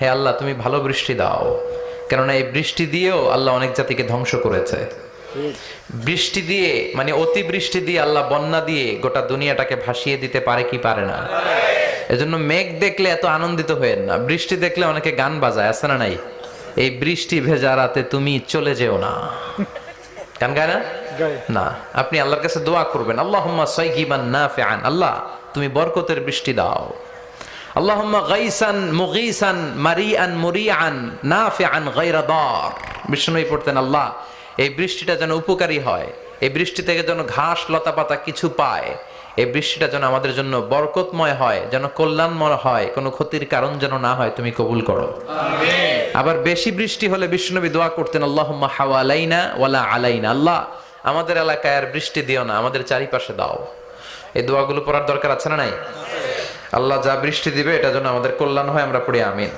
হে আল্লাহ তুমি ভালো বৃষ্টি দাও। কেননা এই বৃষ্টি দিয়েও আল্লাহ অনেক জাতিকে ধ্বংস করেছে। বৃষ্টি দিয়ে মানে অতি বৃষ্টি দিয়ে আল্লাহ বন্যা দিয়ে গোটা দুনিয়াটাকে ভাসিয়ে দিতে পারে কি পারে না। এজন্য মেঘ দেখলে এত আনন্দিত হয়েন না। বৃষ্টি দেখলে অনেকে গান বাজায় আছে না নাই? এই বৃষ্টি ভেজা রাতে তুমি চলে যেও না। গান গায় না? না। আপনি আল্লাহর কাছে দোয়া করবেন আল্লাহুম্মা সাইগিবান নাফিআন। আল্লাহ তুমি বরকতের বৃষ্টি দাও। আল্লাহুম্মা গাইসান মুগীসান বিষ্ণুই পড়তেন আল্লাহ এই বৃষ্টিটা যেন উপকারী হয় এই বৃষ্টি থেকে যেন ঘাস লতা পাতা কিছু পায় এই বৃষ্টিটা যেন আমাদের জন্য বরকতময় হয় যেন কল্যাণময় হয় কোনো ক্ষতির কারণ যেন না হয় তুমি কবুল করো। আবার বেশি বৃষ্টি হলে বিষ্ণুনবী দোয়া করতেন আল্লাহুম্মা হাওয়ালাইনা ওয়ালা আলাইনা। আল্লাহ আমাদের এলাকায় আর বৃষ্টি দিও না আমাদের চারিপাশে দাও। এই দোয়াগুলো পড়ার দরকার আছে না নাই? আল্লাহ যা বৃষ্টি দিবে এটা যেন আমাদের কল্যাণ হয় আমরা পড়ি আমিন।